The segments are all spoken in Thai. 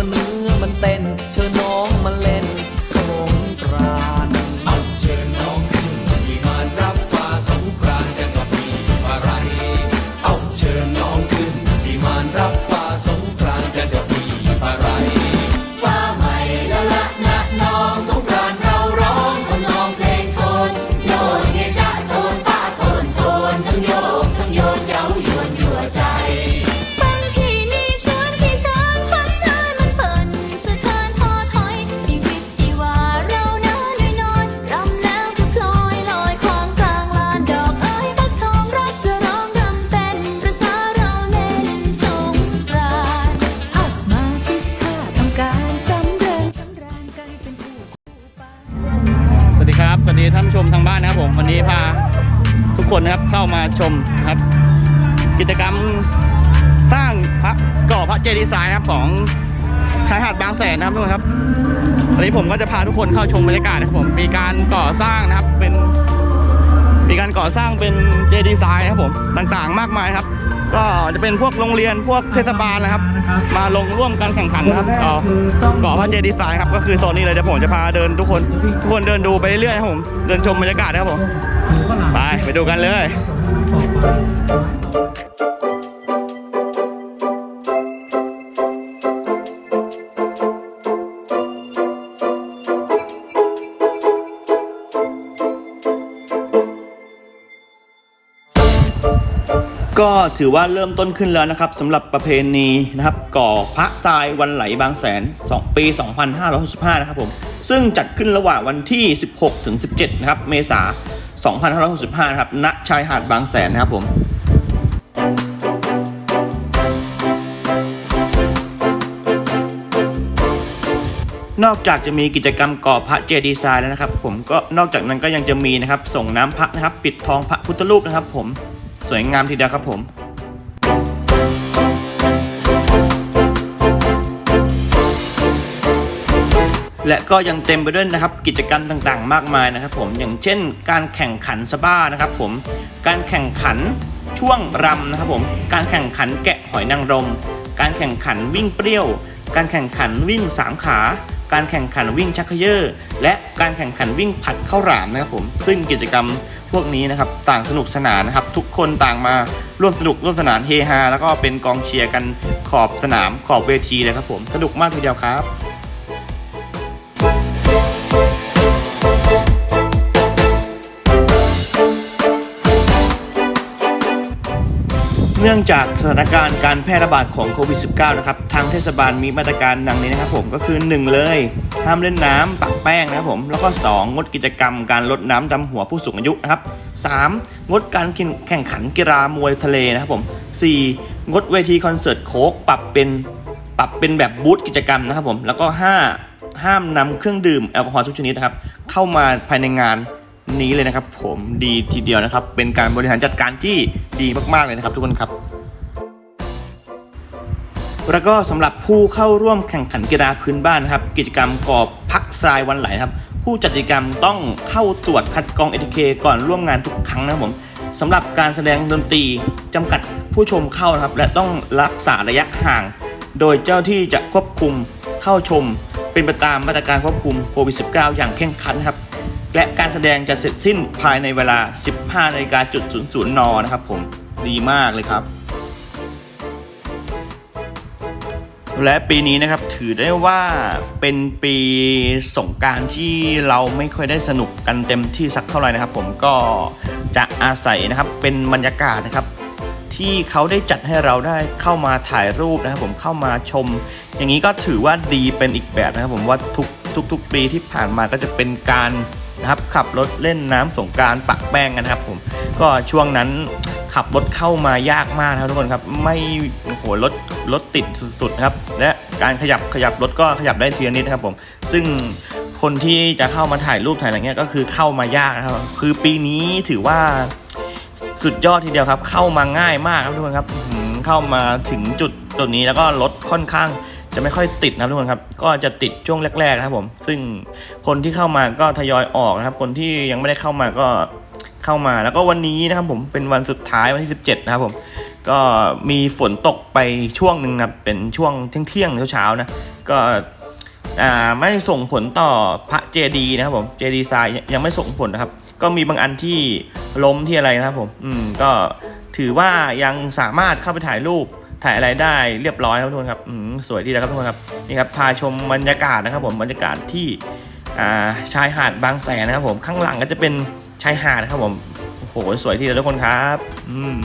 อแม่ตัวเนื้อมันเต้น เชิญน้องมาเล่นสงกรานต์เอาเชิญน้องขึ้นที่งานรับฟ้าสงกรานต์กันกับมีอะไร เอาเชิญน้องขึ้นที่งานรับฟ้าสงกรานต์กันกับพี่อะไร ฟ้าใหม่ละละนะน้องสง คนนะครับเข้ามาชมครับ กิจกรรมสร้างพระก่อพระเจดีย์ทรายนะครับของชายหาดบางแสนนะครับทุกคนครับวันนี้ผมก็จะพาทุกคนเข้าชมบรรยากาศนะครับผมมีการก่อสร้างนะครับเป็น มีการก่อสร้างเป็นเจดีไซน์ครับผมต่างๆ มากมายครับ ก็จะเป็นพวกโรงเรียนพวกเทศบาลนะครับ มาลงร่วมกันแข่งขันนะครับก่อก่อพระเจดีไซน์ครับก็คือโซนนี้เลยเดี๋ยวผมจะพาเดินทุกคนทุกคนเดินดูไปเรื่อยๆครับผมเดินชมบรรยากาศนะครับผมไปไปดูกันเลย ก็ถือว่าเริ่มต้นขึ้นแล้วนะครับสำหรับประเพณีนะครับ ก่อพระทรายวันไหลบางแสน 2 ปี 2565 นะครับผม ซึ่งจัดขึ้นระหว่างวันที่ 16 ถึง 17 นะครับ เมษายน 2565 นะครับ ณ ชายหาดบางแสนนะครับผมนอกจากจะมีกิจกรรมก่อพระเจดีย์ทรายแล้วนะครับ ผมก็นอกจากนั้นก็ยังจะมีนะครับ ส่งน้ำพระนะครับ ปิดทองพระพุทธรูปนะครับ ผม สวยงามทีเดียวครับผมและก็ยังเต็มไปด้วยนะครับกิจกรรมต่างๆ มากมายนะครับผมอย่างเช่น การแข่งขันสบ้านะครับผมการแข่งขันช่วงรำนะครับผมการแข่งขันแกะหอยนางรม การแข่งขันวิ่งเปรี้ยว การแข่งขันวิ่งสามขา การแข่งขันวิ่งชักเขยอและการแข่งขันวิ่งผัดข้าวหลามนะครับผมซึ่งกิจกรรมพวกนี้นะครับต่างสนุกสนานนะครับ ทุกคนต่างมาร่วมสนุกร่วมสนานเฮฮาแล้วก็เป็นกองเชียร์กันขอบสนามขอบเวทีเลยครับผม สนุกมากทีเดียวครับ เนื่องจากสถานการณ์การแพร่ระบาดของโควิด -19 นะครับ ทางเทศบาลมีมาตรการดังนี้นะครับผมก็คือ 1 เลย ห้ามเล่นน้ำปักแป้งนะครับผม แล้วก็ 2 งดกิจกรรมการลดน้ำดำหัวผู้สูงอายุนะครับ 3. งดการแข่งขันกีฬามวยทะเลนะครับผม 4. งดเวทีคอนเสิร์ตโคกปรับเป็นปรับเป็นแบบบูธกิจกรรมนะครับผม แล้วก็ 5. ห้ามนำเครื่องดื่มแอลกอฮอล์ทุกชนิดนะครับเข้ามาภายในงาน นี้เลยนะครับ ผมดีทีเดียวนะครับ เป็นการบริหารจัดการที่ดีมากๆเลยนะครับ ทุกคนครับ แล้วก็สำหรับผู้เข้าร่วมแข่งขันกีฬาพื้นบ้านนะครับ กิจกรรมกอบพักทรายวันไหลครับ ผู้จัดกิจกรรมต้องเข้าตรวจคัดกรองเอทีเคก่อนร่วมงานทุกครั้งนะครับผมสำหรับการแสดงดนตรีจำกัดผู้ชมเข้านะครับ และต้องรักษาระยะห่าง โดยเจ้าที่จะควบคุมเข้าชม เป็นไปตามมาตรการควบคุมโควิด -19 อย่างเคร่งครัดครับ และการแสดงจะเสร็จสิ้นภายในเวลา 15นาฬิกาจุด00นนะครับผมดีมากเลยครับ และปีนี้นะครับถือได้ว่าเป็นปีสงการที่เราไม่ค่อยได้สนุกกันเต็มที่สักเท่าไหร่นะครับ ผมก็จะอาศัยนะครับเป็นบรรยากาศนะครับที่เขาได้จัดให้เราได้เข้ามาถ่ายรูปนะครับผมเข้ามาชม อย่างนี้ก็ถือว่าดีเป็นอีกแบบนะครับผมว่าทุกทุกทุกปีที่ผ่านมาก็จะเป็นการ ครับขับรถเล่นน้ำสงการปักแป้งกันะครับผมก็ช่วงนั้นขับรถเข้ามายากมากครับทุกคนครับไม่โหรถรถติดสุดๆครับและการขยับขยับรถก็ขยับได้ทีละนิดครับผม ซึ่งคนที่จะเข้ามาถ่ายรูปถ่ายอะไรเงี้ยก็คือเข้ามายากนะครับคือปีนี้ถือว่าสุดยอดทีเดียวครับ เข้ามาง่ายมากครับทุกคนครับเข้ามาถึงจุดจุดนี้แล้วก็รถค่อนข้าง จะไม่ค่อยติดนะครับทุกคนครับ ก็จะติดช่วงแรกๆนะครับผม ซึ่งคนที่เข้ามาก็ทยอยออกนะครับ คนที่ยังไม่ได้เข้ามาก็เข้ามา แล้วก็วันนี้นะครับผมเป็นวันสุดท้ายวันที่ 17 นะครับผม ก็มีฝนตกไปช่วงหนึ่งนะครับ เป็นช่วงเที่ยงๆเช้าๆนะ ก็ไม่ส่งผลต่อพระเจดีนะครับผม เจดีย์ทรายยังไม่ส่งผลนะครับ ก็มีบางอันที่ล้มที่อะไรนะครับผม อืม ก็ถือว่ายังสามารถเข้าไปถ่ายรูป ถ่ายอะไรได้เรียบร้อยครับทุกคนครับอืมสวยดีนะครับทุกคนครับนี่ครับพาชมบรรยากาศนะครับผมบรรยากาศที่าชายหาดบางแสนนะครับผมข้างหลังก็จะเป็นชายหาดนะครับผมโอ้โหสวยทีเดียวทุกคนครับ อืม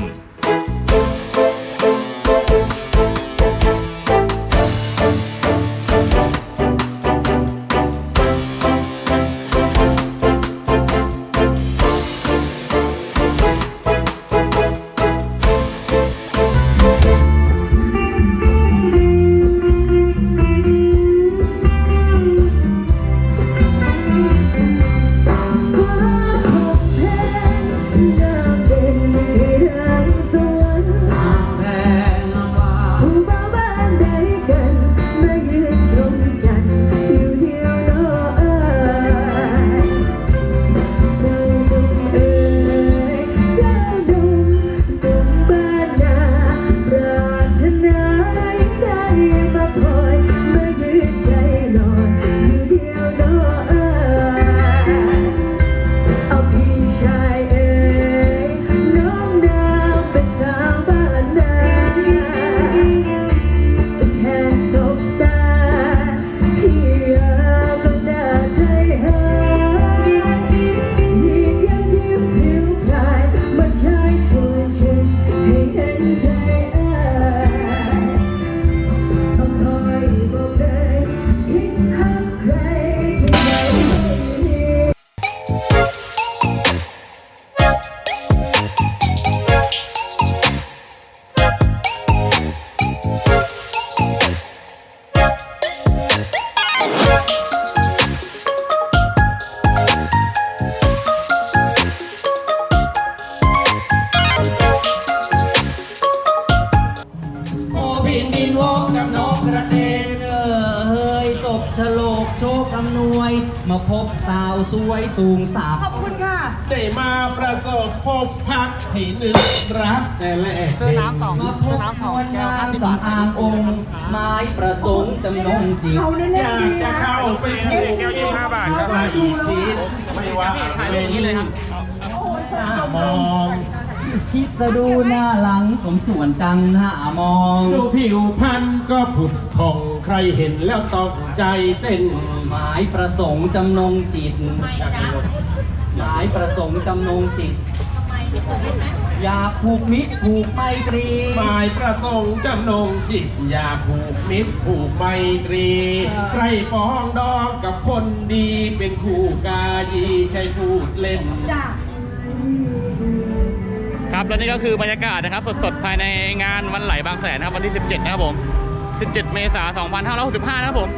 บสาวสวยสูงสาวได้มาประสบพบพักให้นึกรักแต่แรกมาพบนวลงามสำอางองค์ไม้ประสงค์จำนงจิตอยากจะเข้าไปดูก็อีกทีไม่ว่าเวรเลยครับมองคิดจะดูหน้าหลังสมส่วนจังหน้ามอง ดูผิวพันก็ผุดผ่อง ใครเห็นแล้วตกใจเต้นหมายประสงค์จำนงจิตหมายประสงค์จำนงจิต อยากผูกมิตรผูกไมตรี หมายประสงค์จำนงจิต อยากผูกมิตรผูกไมตรี ใครปองดองกับคนดีเป็นคู่กายีใช่พูดเล่นครับและนี่ก็คือบรรยากาศนะครับ สดๆ ภายในงานวันไหลบางแสนนะครับวันที่ 17 นะครับผม 17 เมษายน 2565 นะครับผม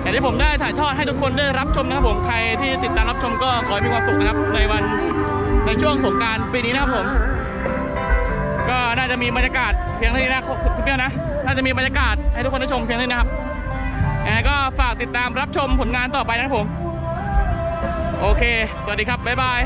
แต่ที่ผมได้ถ่ายทอดให้ทุกคนได้รับชมนะครับผมใครที่ติดตามรับชมก็ขอให้มีความสุขนะครับในวันในช่วงสงการปีนี้นะครับผม ก็น่าจะมีบรรยากาศเพียงเท่านี้นะคุณเพื่อนนะน่าจะมีบรรยากาศให้ทุกคนได้ชมเพียงเท่านี้นะครับยังไงก็ฝากติดตามรับชมผลงานต่อไปนะครับผม โอเค สวัสดีครับ บ๊ายบาย